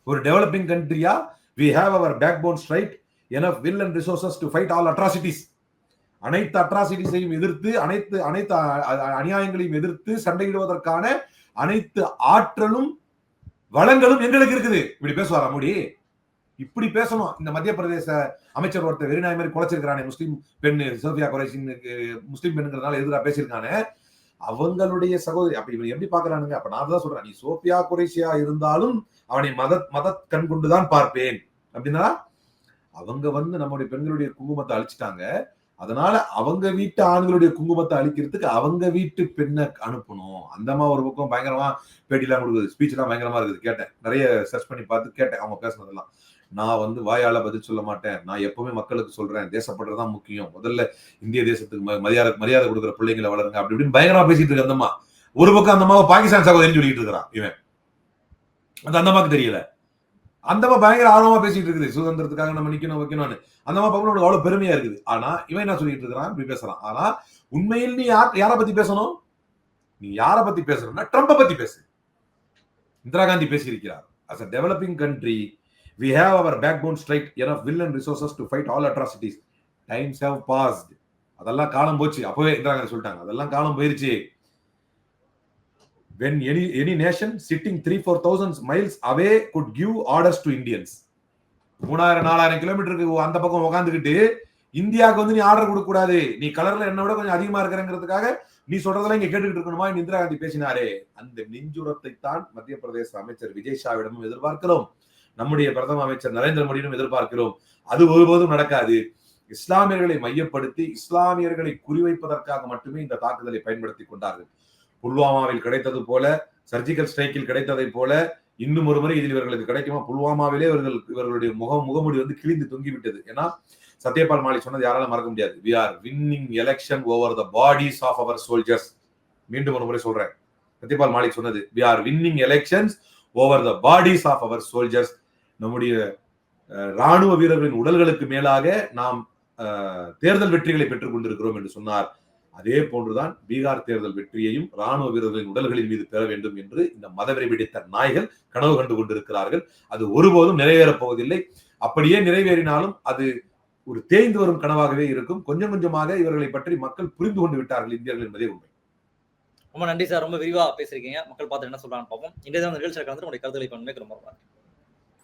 ஒரு developing கண்ட்ரியா we have our backbone straight enough will and resources to fight all atrocities அனைத்து அட்ராசிட்டிஸையும் எதிர்த்து அனைத்து அனைத்து அநியாயங்களையும் எதிர்த்து சண்டையிடுவதற்கான அனைத்து ஆற்றலும் வளங்களும் எங்களுக்கு இருக்குது. இப்படி பேசுவாரா மோடி? இப்படி பேசணும். இந்த மத்திய பிரதேச அமைச்சர் ஒருத்தர் வெறிநாய் மாதிரி குலைச்சிருக்கிறானே முஸ்லீம் பெண் சோஃபியா குறைசின் முஸ்லீம் பெண்ணுங்கிறதுனால எதிராக பேசியிருக்கானே. அவங்களுடைய சகோதரி அப்ப இவன் எப்படி பாக்குறானுங்க அப்ப நான் தான் சொல்றேன் நீ சோஃபியா குறைசியா இருந்தாலும் அவனை மத மத கண் கொண்டுதான் பார்ப்பேன். அப்படின்னா அவங்க வந்து நம்முடைய பெண்களுடைய குங்குமத்தை அழிச்சிட்டாங்க. அதனால அவங்க வீட்டு ஆண்களுடைய குங்குமத்தை அழிக்கிறதுக்கு அவங்க வீட்டு பெண்ணை அனுப்பணும். அந்த மாதிரி ஒரு பக்கம் பயங்கரமா பேட்டிலாம் கொடுக்குது ஸ்பீச் எல்லாம் பயங்கரமா இருக்குது. கேட்டேன். நிறைய சர்ச் பண்ணி பார்த்து கேட்டேன் அவங்க பேசுனதெல்லாம். நான் வந்து வாயால பதில் சொல்ல மாட்டேன். நான் எப்பவுமே மக்களுக்கு சொல்றேன். தேசப்படுறதுதான் முக்கியம். முதல்ல இந்திய தேசத்துக்கு ம- மரியாதை மரியாதை கொடுக்குற பிள்ளைங்களை வளருங்க. அப்படி இப்படின்னு பயங்கரமா பேசிட்டு இருக்கு அந்த அம்மா ஒரு பக்கம் அந்தம்மா பாகிஸ்தான் சகோதரின்னு சொல்லிட்டு இருக்கிறான் இவன். அது அந்த அம்மாக்கு தெரியல. அந்த அம்மா பயங்கர ஆர்வமா பேசிட்டு இருக்குது. சுதந்திரத்துக்காக நம்ம நிக்கணும் வைக்கணும்னு. அந்த அம்மா பார்க்கணும் அவ்வளவு பெருமையா இருக்குது. ஆனா இவன் என்ன சொல்லிட்டு இருக்கிறான்? இப்படி பேசுறான். ஆனா உண்மையில் நீ யார் யாரை பத்தி பேசணும்? நீ யாரை பத்தி பேசணும்னா ட்ரம்ப பத்தி பேசு. இந்திரா காந்தி பேசியிருக்கிறார். As a developing country we have our backbone strike enough will and resources to fight all atrocities times have passed அதெல்லாம் காலம் போச்சு. அப்பவே இந்திரா காந்தி சொல்லிட்டாங்க. அதெல்லாம் காலம் போயிருச்சு. When any any nation sitting three four thousand miles away could give orders to Indians மூணாயிரம் நாலாயிரம் கிலோமீட்டருக்கு அந்த பக்கம் உட்காந்துக்கிட்டு இந்தியாவுக்கு வந்து நீ ஆர்டர் கொடுக்க கூடாது நீ கலர்ல என்ன விட கொஞ்சம் அதிகமா இருக்கிறங்கிறதுக்காக நீ சொல்றதெல்லாம் இங்க கேட்டுக்கிட்டு இருக்கணுமா இந்திரா காந்தி பேசினாரே. அந்த நெஞ்சுரத்தை தான் மத்திய பிரதேச அமைச்சர் விஜய் ஷாவிடமும் எதிர்பார்க்கிறோம். நம்முடைய பிரதம அமைச்சர் நரேந்திர மோடியிடம் எதிர்பார்க்கிறோம். அது ஒருபோதும் நடக்காது. இஸ்லாமியர்களை மையப்படுத்தி இஸ்லாமியர்களை குறிவைப்பதற்காக மட்டுமே இந்த தாக்குதலை பயன்படுத்தி கொண்டார்கள். புல்வாமாவில் கிடைத்தது போல சர்ஜிக்கல் ஸ்ட்ரைக்கில் கிடைத்ததை போல இன்னும் ஒரு முறை இதில் இவர்களுக்கு கிடைக்குமா? புல்வாமாவிலே இவர்கள் இவர்களுடைய முகம் முகமுடி வந்து கிழிந்து தொங்கிவிட்டது. ஏன்னா சத்யபால் மாலிக் சொன்னது யாராலும் மறக்க முடியாது. We are winning election over the bodies of our soldiers மீண்டும் ஒரு முறை சொல்றேன். சத்யபால் மாலிக் சொன்னது we are winning elections over the bodies of our soldiers நம்முடைய ராணுவ வீரர்களின் உடல்களுக்கு மேலாக நாம் தேர்தல் வெற்றிகளை பெற்றுக் கொண்டிருக்கிறோம் என்று சொன்னார் அதே போன்றுதான் பீகார் தேர்தல் வெற்றியையும் ராணுவ வீரர்களின் உடல்களின் மீது பெற வேண்டும் என்று இந்த மதவெறி பிடித்த நாய்கள் கனவு கண்டு கொண்டிருக்கிறார்கள். அது ஒருபோதும் நிறைவேறப் போவதில்லை. அப்படியே நிறைவேறினாலும் அது ஒரு தேய்ந்து வரும் கனவாகவே இருக்கும். கொஞ்சம் கொஞ்சமாக இவர்களை பற்றி மக்கள் புரிந்து கொண்டு விட்டார்கள் இந்தியர்கள் என்பதே உண்மை. ரொம்ப நன்றி சார். ரொம்ப விரிவா பேசியிருக்கீங்க. மக்கள் பார்த்து என்ன சொல்றான்னு பார்ப்போம். இன்றைய நிகழ்ச்சியில் கலந்து உங்களுடைய கருத்துக்களை பண்ணுமே ரொம்ப